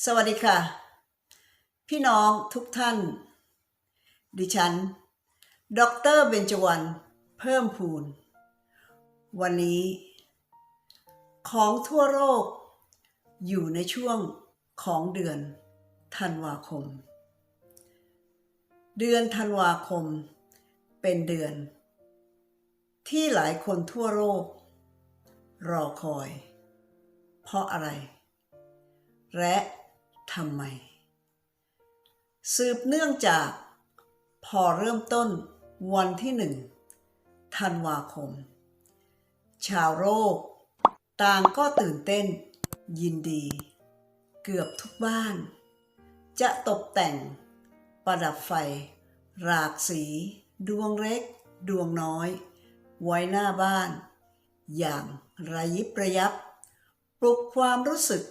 สวัสดีค่ะ พี่น้องทุกท่าน ดิฉัน ดรเบญจวรรณเพิ่มพูน วันนี้ ของทั่วโลกอยู่ในช่วงของเดือนธันวาคม เดือนธันวาคมเป็นเดือน ที่หลายคนทั่วโลก รอคอย เพราะอะไร และ ทำไม สืบเนื่องจากพอเริ่มต้นวันที่หนึ่งธันวาคม ชาวโลกต่างก็ตื่นเต้น ยินดี เกือบทุกบ้าน จะตกแต่ง ประดับไฟ รากสี ดวงเล็ก ดวงน้อย ไว้หน้าบ้าน อย่างระยิบระยับ ปลุกความรู้สึก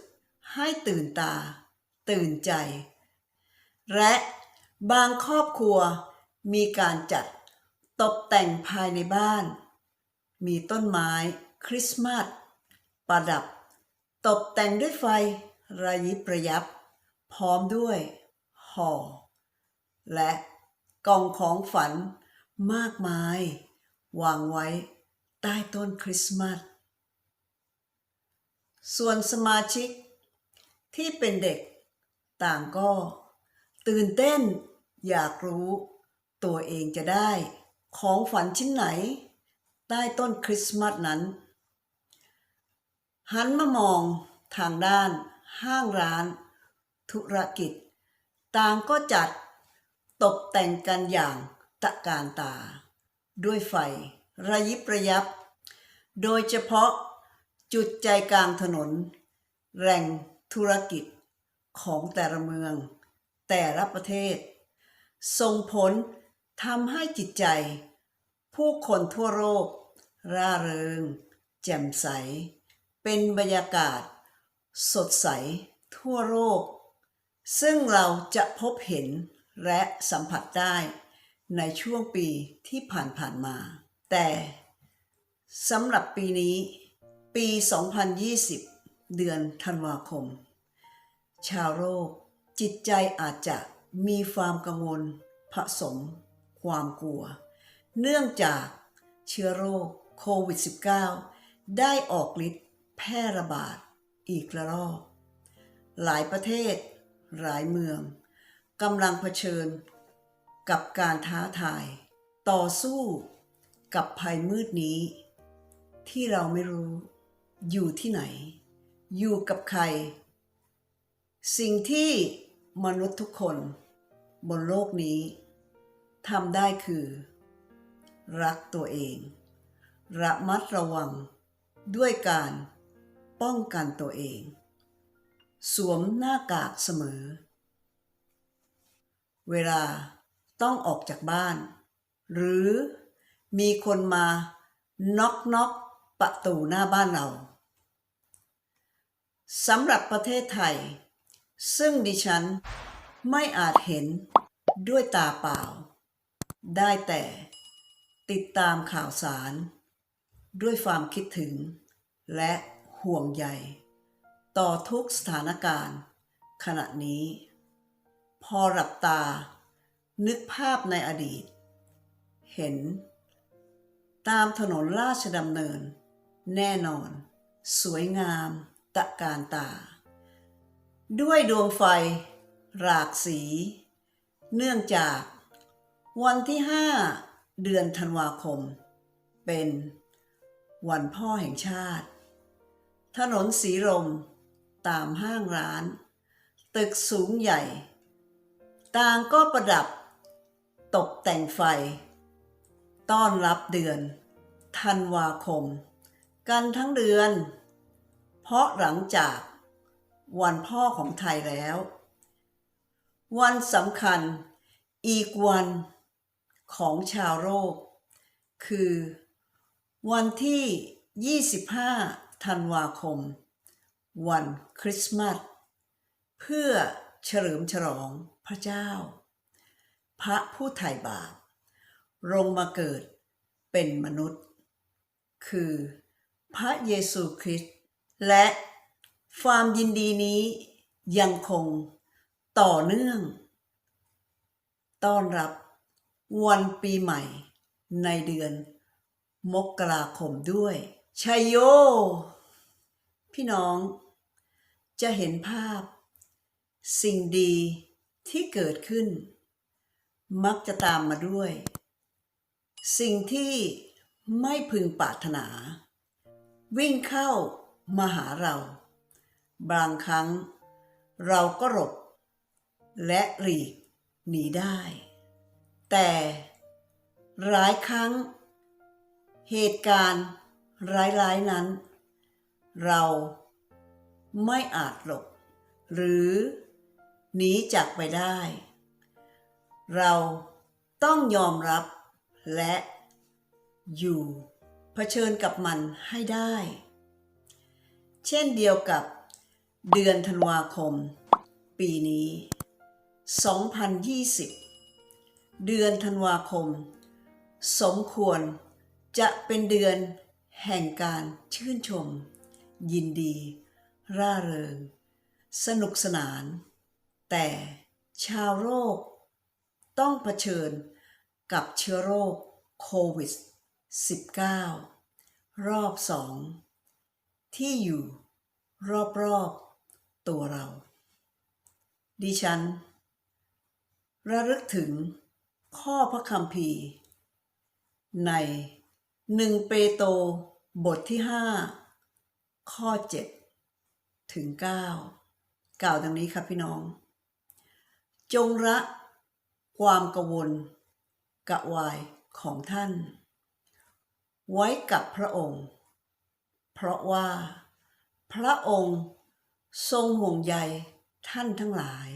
ให้ตื่นตา ตื่นใจ และบางครอบครัวมีการจัดตกแต่งภายในบ้าน มีต้นไม้คริสต์มาสประดับ ตกแต่งด้วยไฟระยิบระยับ พร้อมด้วยห่อ และกล่องของฝันมากมาย วางไว้ใต้ต้นคริสต์มาสส่วนสมาชิกที่เป็นเด็ก ต่างก็ ตื่นเต้นอยากรู้ ตัวเองจะได้ของฝันชิ้นไหน ใต้ต้นคริสต์มาสนั้น หันมามองทางด้าน ห้างร้าน ธุรกิจ ต่างก็จัดตกแต่งกันอย่างตะการตา ด้วยไฟระยิบระยับ โดยเฉพาะจุดใจกลางถนน แหล่งธุรกิจ ของแต่ละเมือง แต่ละประเทศ ส่งผลทำให้จิตใจ ผู้คนทั่วโลกร่าเริง แจ่มใส เป็นบรรยากาศ สดใส ทั่วโลก ซึ่งเราจะพบเห็นและสัมผัสได้ในช่วงปีที่ผ่านๆมา แต่สำหรับปีนี้ ปี 2020 เดือนธันวาคม ชาวโลกจิตใจอาจจะมีความกังวล ผสม ความกลัว เนื่องจากเชื้อโรคโควิด -19 ได้ออกฤทธิ์แพร่ระบาดอีกระลอก หลายประเทศ หลายเมืองกำลังเผชิญ กับการท้าทาย ต่อสู้กับภัยมืดนี้ ที่เราไม่รู้ อยู่ที่ไหน อยู่กับใคร สิ่งที่มนุษย์ทุกคนบนโลกนี้ทำได้คือ รักตัวเอง ระมัดระวังด้วยการป้องกันตัวเอง สวมหน้ากากเสมอ เวลาต้องออกจากบ้าน หรือมีคนมาน็อกน็อกประตูหน้าบ้านเราสำหรับประเทศไทย ซึ่งดิฉันไม่อาจเห็นด้วยตาเปล่า ได้แต่ติดตามข่าวสาร ด้วยความคิดถึง และห่วงใยต่อทุกสถานการณ์ ขณะนี้ พอหลับตา นึกภาพในอดีต เห็น ตามถนนราชดำเนิน แน่นอน สวยงามตะการตา ด้วยดวงไฟรากสี เนื่องจาก วันที่ 5 เดือนธันวาคม เป็นวันพ่อแห่งชาติ ถนนสีลม ตามห้างร้าน ตึกสูงใหญ่ ต่างก็ประดับ ตกแต่งไฟ ต้อนรับเดือนธันวาคม กันทั้งเดือน เพราะหลังจาก วันพ่อของไทยแล้ว วันสำคัญอีกวันของชาวโลกคือ วันที่ 25 ธันวาคม วันคริสต์มาสเพื่อเฉลิมฉลองพระเจ้า พระผู้ไถ่บาปลงมาเกิดเป็นมนุษย์ คือพระเยซูคริสต์และ ความยินดีนี้ยังคงต่อเนื่อง ต้อนรับวันปีใหม่ในเดือน มกราคมด้วยชัยโย พี่น้องจะเห็นภาพ สิ่งดีที่เกิดขึ้น มักจะตามมาด้วย สิ่งที่ไม่พึงปรารถนา วิ่งเข้ามาหาเรา บางครั้ง เราก็หลบและหลีกหนีได้ แต่หลายครั้ง เหตุการณ์ร้ายๆนั้น เราไม่อาจหลบ หรือหนีจากไปได้ เราต้องยอมรับและอยู่เผชิญกับมันให้ได้ เช่นเดียวกับ เดือนธันวาคม ปีนี้ 2020 เดือนธันวาคม สมควรจะเป็นเดือนแห่งการชื่นชม ยินดี ร่าเริง สนุกสนาน แต่ชาวโลกต้องเผชิญกับเชื้อโรคโควิด -19 รอบสองที่อยู่รอบๆ ตัวเรา ดิฉัน ระลึกถึงข้อพระคัมภีร์ในหนึ่งเปโตรบทที่ห้าข้อเจ็ดถึงเก้ากล่าวดังนี้ครับพี่น้อง จงละความกังวลกะวายของท่าน ไว้กับพระองค์ เพราะว่าพระองค์ ทรงห่วงใยท่านทั้งหลาย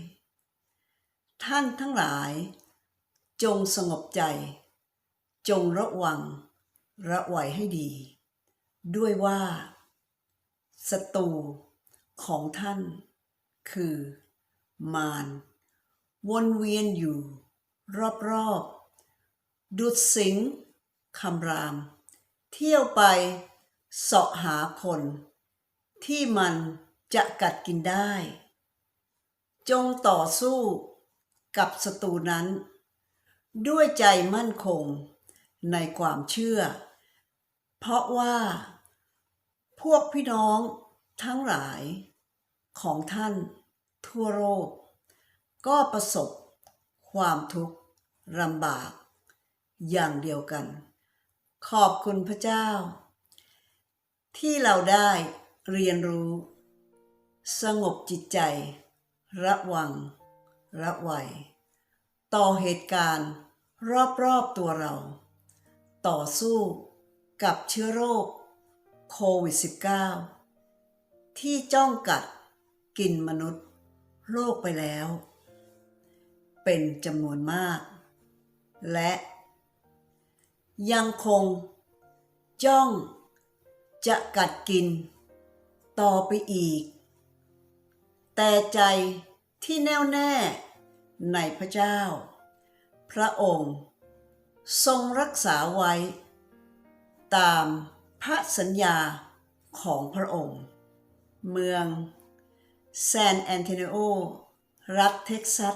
ท่านทั้งหลาย จงสงบใจ จงระวัง ระไวให้ดี ด้วยว่าศัตรูของท่าน คือ มารวนเวียนอยู่ รอบๆดุดสิงคำราม เที่ยวไปเสาะหาคน ที่มัน จะกัดกินได้ จงต่อสู้กับศัตรูนั้น ด้วยใจมั่นคงในความเชื่อ เพราะว่า พวกพี่น้องทั้งหลายของท่านทั่วโลกก็ประสบความทุกข์ลำบาก อย่างเดียวกัน ขอบคุณพระเจ้า ที่เราได้เรียนรู้ สงบจิตใจ ระวัง ระไวยต่อเหตุการณ์รอบๆตัวเรา ต่อสู้กับเชื้อโรคโควิด -19 ที่จ้องกัดกินมนุษย์โลกไปแล้ว เป็นจำนวนมาก และ ยังคง จ้องจะกัดกิน ต่อไปอีก แต่ใจที่แน่วแน่ในพระเจ้า พระองค์ ทรงรักษาไว้ ตามพระสัญญาของพระองค์ เมืองแซนแอนโทนิโอ รัฐเท็กซัส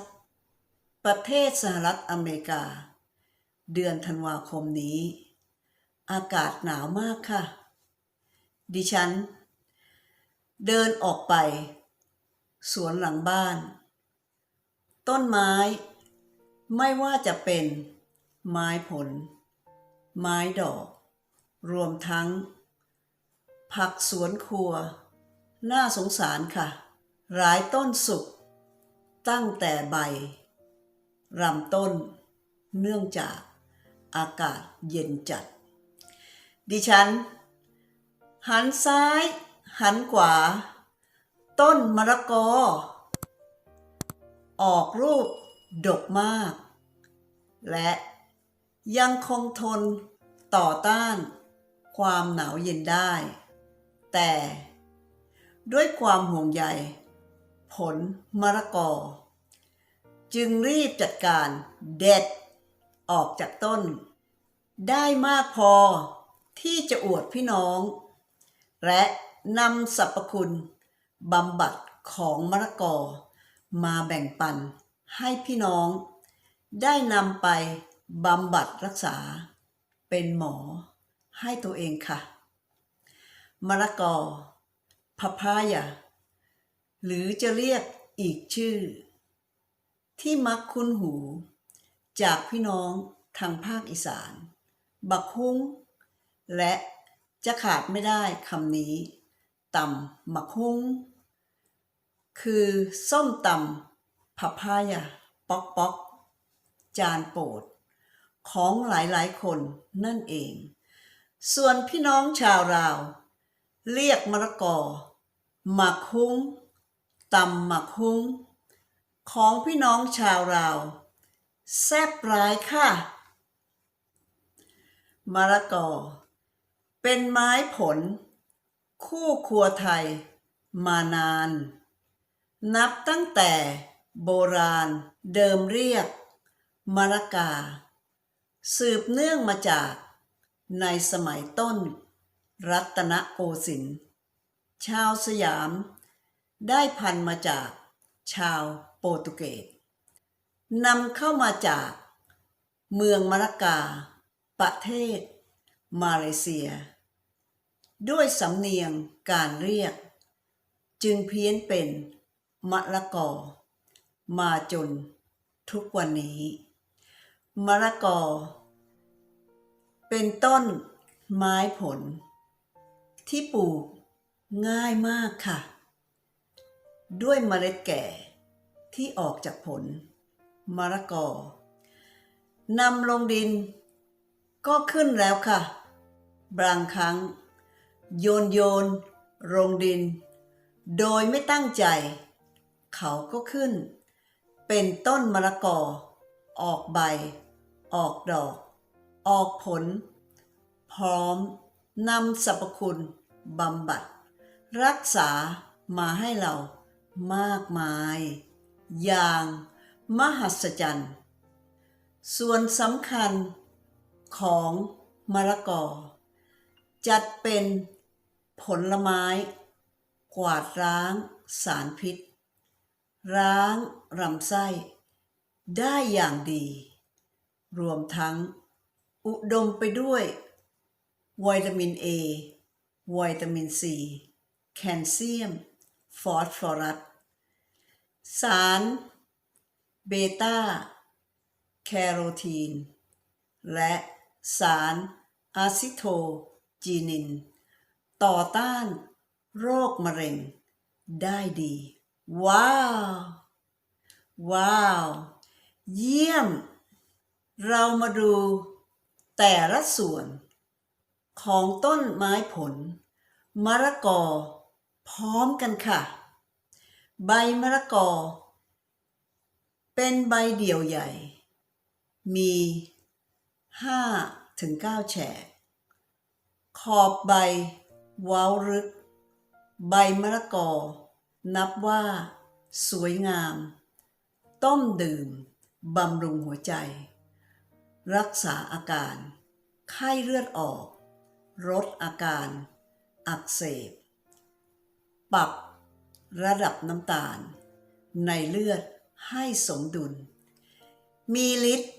ประเทศสหรัฐอเมริกา เดือนธันวาคมนี้ อากาศหนาวมากค่ะ ดิฉัน เดินออกไป สวนหลังบ้าน ต้นไม้ ไม่ว่าจะเป็น ไม้ผล ไม้ดอก รวมทั้ง ผักสวนครัว น่าสงสารค่ะ หลายต้นสุก ตั้งแต่ใบลำต้น เนื่องจากอากาศเย็นจัด ดิฉัน หันซ้าย หันขวา ต้นมะละกอ ออกรูปดกมาก และยังคงทนต่อต้านความหนาวเย็นได้ แต่ด้วยความห่วงใยผลมะละกอ จึงรีบจัดการเด็ดออกจากต้น ได้มากพอที่จะอวดพี่น้อง และนำสรรพคุณ บำบัดของมะละกอ มาแบ่งปันให้พี่น้อง ได้นำไปบำบัดรักษา เป็นหมอให้ตัวเองค่ะมะละกอพะพายาหรือจะเรียกอีกชื่อ ที่มักคุ้นหู จากพี่น้องทางภาคอีสาน บักฮุ้ง และจะขาดไม่ได้คำนี้ ตำบักฮุ้ง คือส้มตำผับพายาป๊อกป๊อก จานโปรด ของหลายๆ คนนั่นเอง ส่วนพี่น้องชาวราว เรียกมะละกอหมักฮุ้งตำหมักฮุ้ง ของพี่น้องชาวราว แซ่บร้ายค่ะมะละกอเป็นไม้ผล คู่ครัวไทยมานาน นับตั้งแต่โบราณเดิมเรียกมะละกา สืบเนื่องมาจากในสมัยต้น รัตนโกสินทร์ชาวสยาม ได้พันมาจากชาวโปรตุเกสนำเข้ามาจากเมืองมะละกา ประเทศ มาเลเซีย ด้วยสำเนียงการเรียก จึงเพี้ยนเป็นมะละกอ มาจนทุกวันนี้มะละกอ เป็นต้นไม้ผล ที่ปลูกง่ายมากค่ะ ด้วยเมล็ดแก่ที่ออกจากผลมะละกอนำลงดิน ก็ขึ้นแล้วค่ะ บางครั้ง โยนโยนลงดิน โดยไม่ตั้งใจ เขาก็ขึ้น เป็นต้นมะละกอ ออกใบ ออกดอก ออกผล พร้อมนำสรรพคุณบำบัด รักษามาให้เรามากมาย อย่างมหัศจรรย์ ส่วนสำคัญของมะละกอ จัดเป็น ผลไม้ กวาดล้าง สารพิษล้างลำไส้ ได้อย่างดี รวมทั้ง อุดมไปด้วยวิตามิน A วิตามิน C แคลเซียม ฟอสฟอรัส สารเบต้าแคโรทีน และสารอะซิโทจีนิน ต่อต้านโรคมะเร็ง ได้ดี ว้าว ว้าว เยี่ยม เรามาดูแต่ละส่วน ของต้นไม้ผล มะละกอ พร้อมกันค่ะ ใบมะละกอ เป็นใบเดี่ยวใหญ่ มีห้าถึงเก้าแฉกขอบใบ ว้าลึก ใบมะละกอ นับว่า สวยงาม ต้มดื่ม บำรุงหัวใจ รักษาอาการ ไข้เลือดออกลดอาการ อักเสบ ปรับระดับน้ำตาล ในเลือดให้สมดุล มีฤทธิ์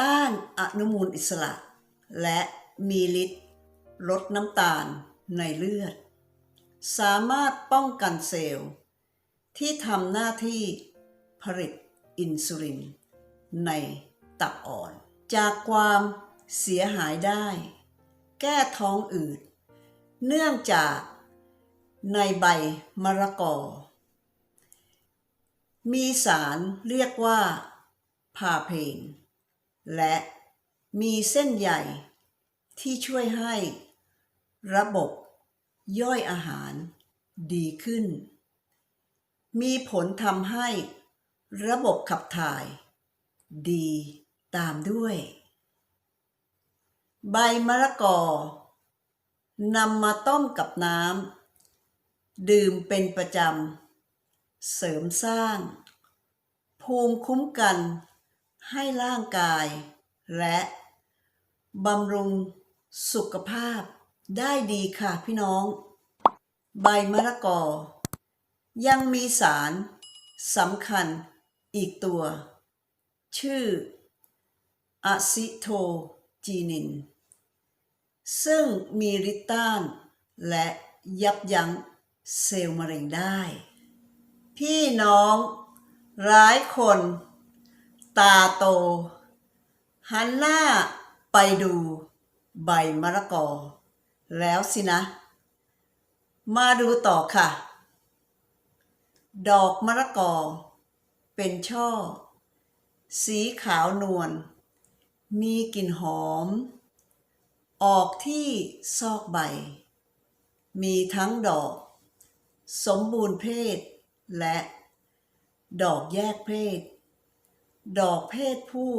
ต้านอนุมูลอิสระ และมีฤทธิ์ลดน้ำตาล ในเลือด สามารถป้องกันเซลล์ ที่ทำหน้าที่ผลิตอินซูลิน ในตับอ่อน จากความเสียหายได้ แก้ท้องอืด เนื่องจากในใบมะละกอ มีสารเรียกว่าพาเพนและมีเส้นใยที่ช่วยให้ ระบบ ย่อยอาหาร ดีขึ้น มีผลทำให้ ระบบขับถ่าย ดีตามด้วย ใบมะละกอนำมาต้มกับน้ำดื่มเป็นประจำ เสริมสร้าง ภูมิคุ้มกันให้ร่างกาย และบำรุงสุขภาพ ได้ดีค่ะพี่น้อง ใบมะละกอ ยังมีสารสำคัญอีกตัว ชื่ออะซิโทจีนิน ซึ่งมีฤทธิ์ต้าน และยับยั้งเซลล์มะเร็งได้ พี่น้องร้ายคน ตาโต หันหน้าไปดูใบมะละกอ แล้วสินะ มาดูต่อค่ะ ดอกมะละกอ เป็นช่อ สีขาวนวล มีกลิ่นหอม ออกที่ซอกใบ มีทั้งดอก สมบูรณ์เพศ และ ดอกแยกเพศ ดอกเพศผู้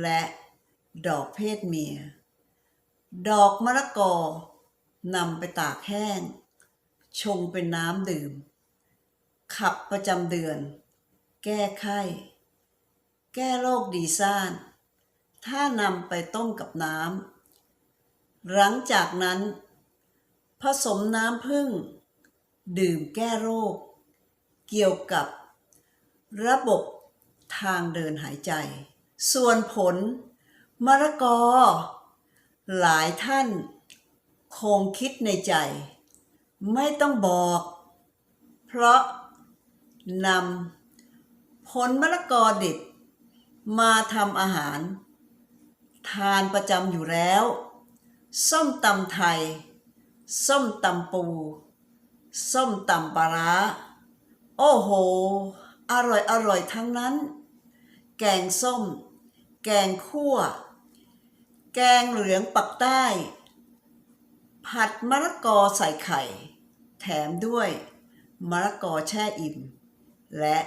และดอกเพศเมีย ดอกมะละกอนำไปตากแห้ง ชงเป็นน้ำดื่ม ขับประจำเดือน แก้ไข้ แก้โรคดีซ่าน ถ้านำไปต้มกับน้ำ หลังจากนั้น ผสมน้ำผึ้งดื่มแก้โรค เกี่ยวกับ ระบบทางเดินหายใจ ส่วนผลมะละกอ หลายท่านคงคิดในใจ ไม่ต้องบอก เพราะนำผลมะละกอดิบมาทำอาหาร ทานประจำอยู่แล้ว ส้มตำไทย ส้มตำปู ส้มตำปลาร้า โอ้โห อร่อยอร่อยทั้งนั้น แกงส้ม แกงคั่ว แกงเหลืองปักใต้ ผัดมะละกอใส่ไข่ แถมด้วยมะละกอแช่อิ่ม และ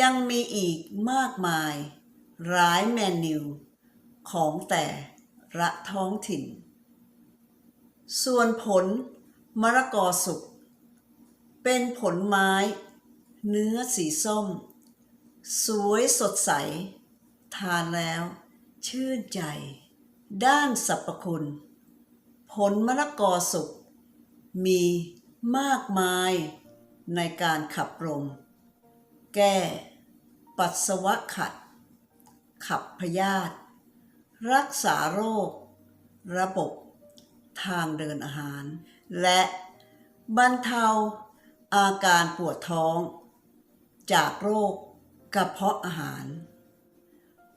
ยังมีอีกมากมาย หลายเมนูของแต่ละท้องถิ่น ส่วนผลมะละกอสุก เป็นผลไม้ เนื้อสีส้ม สวยสดใส ทานแล้วชื่นใจ ด้านสรรพคุณ ผลมะละกอสุกมีมากมายในการขับลม แก้ ปัสสาวะขัด ขับพยาธิรักษาโรค ระบบทางเดินอาหาร และบรรเทาอาการปวดท้อง จากโรคกระเพาะอาหาร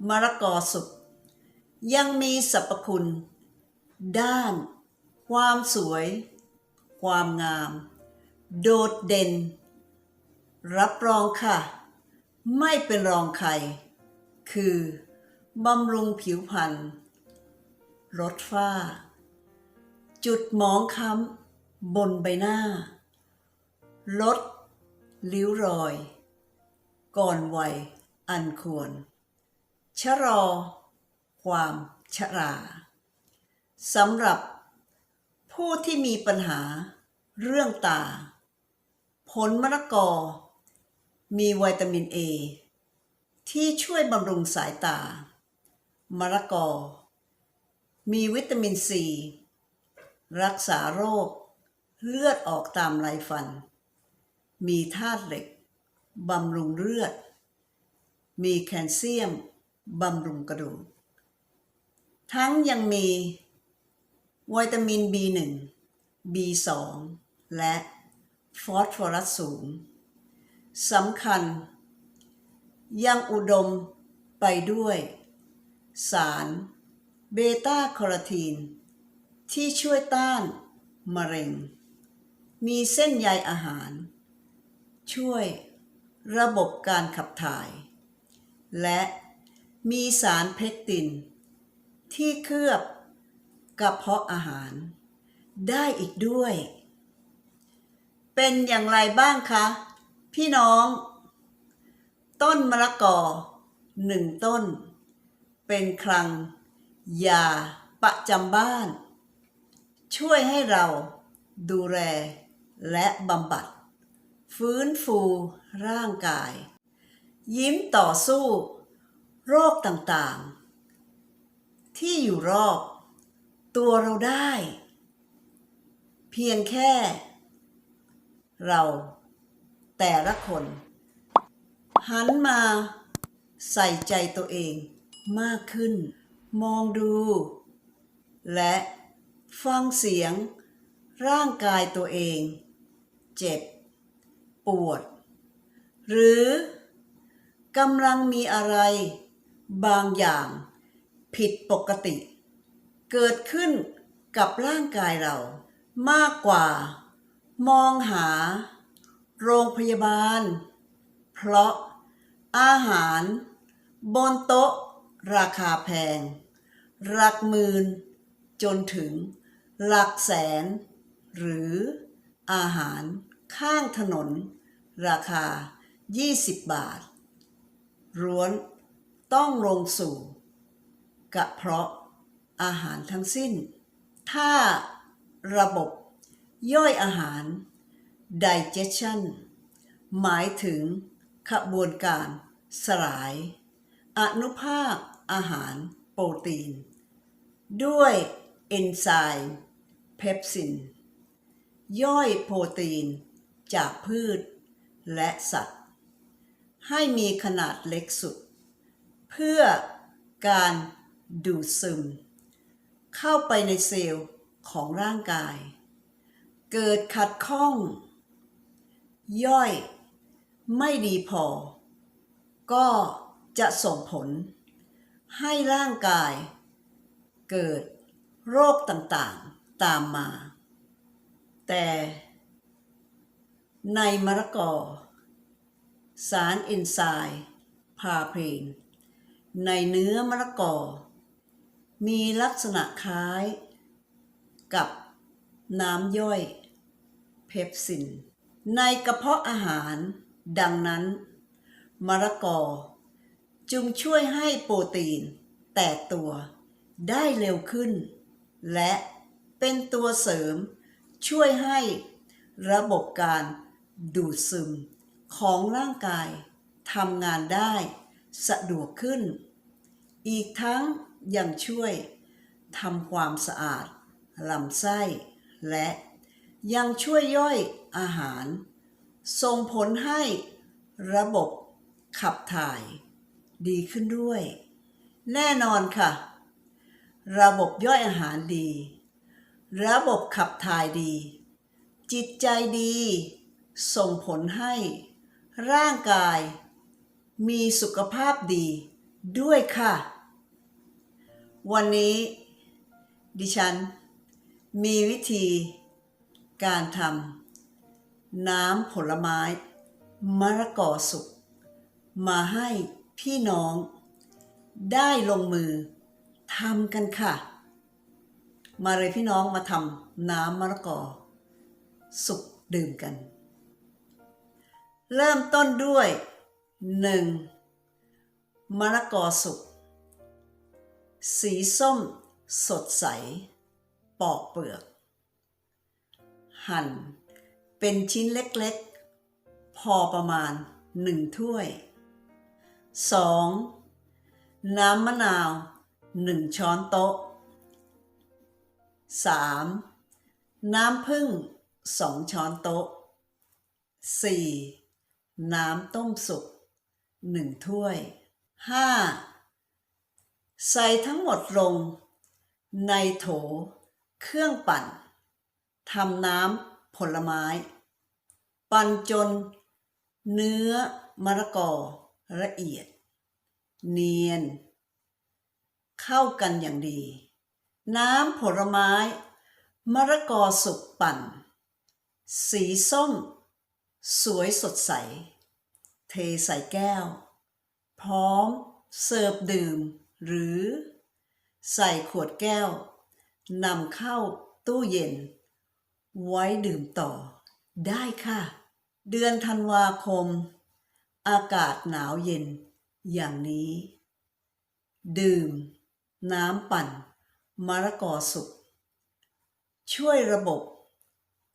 มะละกอสุก ยังมีสรรพคุณ ด้าน ความสวย ความงาม โดดเด่น รับรองค่ะ ไม่เป็นรองใคร คือบำรุงผิวพรรณลดฝ้า จุดหมองค้ำบนใบหน้า ลดริ้วรอย ก่อนวัยอันควร ชะลอ ความชราสำหรับผู้ที่มีปัญหาเรื่องตา ผลมะละกอ มีวิตามินเอที่ช่วยบำรุงสายตามะละกอ มีวิตามินซีรักษาโรค เลือดออกตามไรฟัน มีธาตุเหล็กบำรุงเลือด มีแคลเซียมบำรุงกระดูก ทั้งยังมีวิตามิน B1 B2 และฟอสฟอรัสสูงสำคัญ ยังอุดมไปด้วย สารเบต้าคโรทีน ที่ช่วยต้านมะเร็ง มีเส้นใยอาหาร ช่วยระบบการขับถ่าย และมีสารเพกติน ที่เคลือบกระเพาะอาหาร ได้อีกด้วย เป็นอย่างไรบ้างคะ พี่น้อง ต้นมะละกอหนึ่งต้น เป็นคลังยาประจำบ้าน ช่วยให้เราดูแลและบำบัด ฟื้นฟูร่างกาย ยิ้มต่อสู้ โรคต่างๆ ที่อยู่รอบ ตัวเราได้ เพียงแค่ เรา แต่ละคน หันมา ใส่ใจตัวเองมากขึ้น มองดู และฟังเสียง ร่างกายตัวเอง เจ็บ ปวด หรือกำลังมีอะไร บางอย่าง ผิดปกติ เกิดขึ้นกับร่างกายเรา มากกว่า มองหา โรงพยาบาล เพราะอาหาร บนโต๊ะ ราคาแพง หลักหมื่น จนถึง หลักแสน หรืออาหารข้างถนน ราคา 20 บาทร้วนต้องลงสู่ กระเพาะอาหารทั้งสิ้น ถ้าระบบย่อยอาหาร digestion หมายถึงขบวนการสลาย อนุภาคอาหารโปรตีน ด้วยเอนไซม์เพปซิน ย่อยโปรตีนจากพืชและสัตว์ ให้มีขนาดเล็กสุด เพื่อการ ดูดซึม เข้าไปในเซลล์ของร่างกาย เกิดขัดข้อง ย่อย ไม่ดีพอ ก็จะส่งผล ให้ร่างกาย เกิดโรคต่างๆตามมา แต่ในมะละกอ สารเอนไซม์พาเพนในเนื้อมะละกอ มีลักษณะคล้ายกับน้ำย่อยเพปซิน ในกระเพาะอาหารดังนั้น มะละกอจึงช่วยให้โปรตีน แตกตัวได้เร็วขึ้น และเป็นตัวเสริมช่วยให้ระบบการดูดซึมของร่างกายทำงานได้สะดวกขึ้น อีกทั้ง ยังช่วยทำความสะอาดลำไส้ และยังช่วยย่อยอาหาร ส่งผลให้ระบบขับถ่าย ดีขึ้นด้วย แน่นอนค่ะ ระบบย่อยอาหารดี ระบบขับถ่ายดี จิตใจดี ส่งผลให้ ร่างกาย มีสุขภาพดีด้วยค่ะ วันนี้ดิฉันมีวิธีการทำน้ำผลไม้มะละกอสุก มาให้พี่น้องได้ลงมือทำกันค่ะ มาเลยพี่น้องมาทำน้ำมะละกอ สุกดื่มกัน เริ่มต้นด้วย 1. มะละกอสุก สีส้ม สดใส ปอกเปลือก หั่น เป็นชิ้นเล็กๆ พอประมาณ1ถ้วย 2. น้ำมะนาว1ช้อนโต๊ะ 3. น้ำผึ้ง2ช้อนโต๊ะ 4. น้ำต้มสุก1ถ้วย 5. ใส่ทั้งหมดลง ในโถ เครื่องปั่นทำน้ำผลไม้ ปั่นจน เนื้อมะละกอละเอียด เนียน เข้ากันอย่างดี น้ำผลไม้มะละกอสุกปั่น สีส้ม สวยสดใส เทใส่แก้ว พร้อมเสิร์ฟดื่ม หรือใส่ขวดแก้วนำเข้าตู้เย็น ไว้ดื่มต่อ ได้ค่ะ เดือนธันวาคม อากาศหนาวเย็น อย่างนี้ ดื่ม น้ำปั่นมะละกอสุก ช่วยระบบ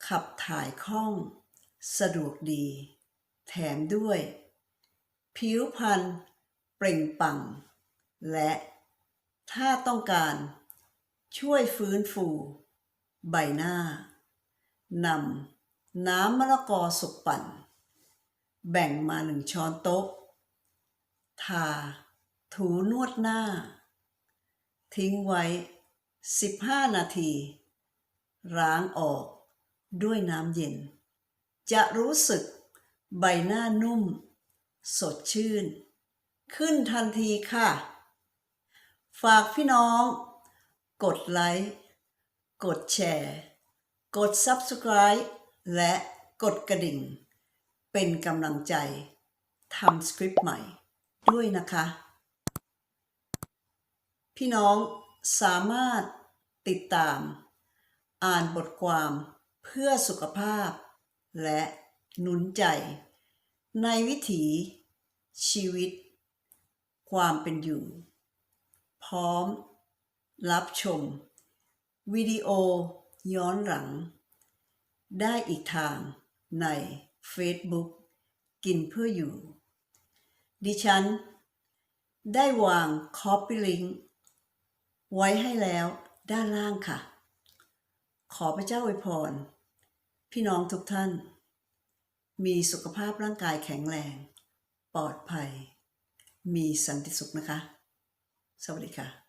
ขับถ่ายคล่อง สะดวกดี แถมด้วย ผิวพรรณเปล่งปลั่ง และถ้าต้องการช่วยฟื้นฟู ใบหน้านำน้ำมะละกอสุกปั่น แบ่งมาหนึ่งช้อนโต๊ะ ทา ถูนวดหน้า ทิ้งไว้ 15 นาทีล้างออกด้วยน้ำเย็น จะรู้สึกใบหน้านุ่ม สดชื่น ขึ้นทันทีค่ะ ฝากพี่น้อง กดไลค์กดแชร์ กด Subscribe และกดกระดิ่ง เป็นกำลังใจทำสคริปต์ใหม่ด้วยนะคะ พี่น้องสามารถติดตาม อ่านบทความเพื่อสุขภาพ และหนุนใจ ในวิถี ชีวิต ความเป็นอยู่ พร้อม รับชม วิดีโอ ย้อนหลัง ได้อีกทางใน Facebook กินเพื่ออยู่ ดิฉัน ได้วาง Copy Link ไว้ให้แล้วด้านล่างค่ะ ขอพระเจ้าอวยพร พี่น้องทุกท่าน มีสุขภาพร่างกายแข็งแรง ปลอดภัย มีสันติสุขนะคะ สวัสดีค่ะ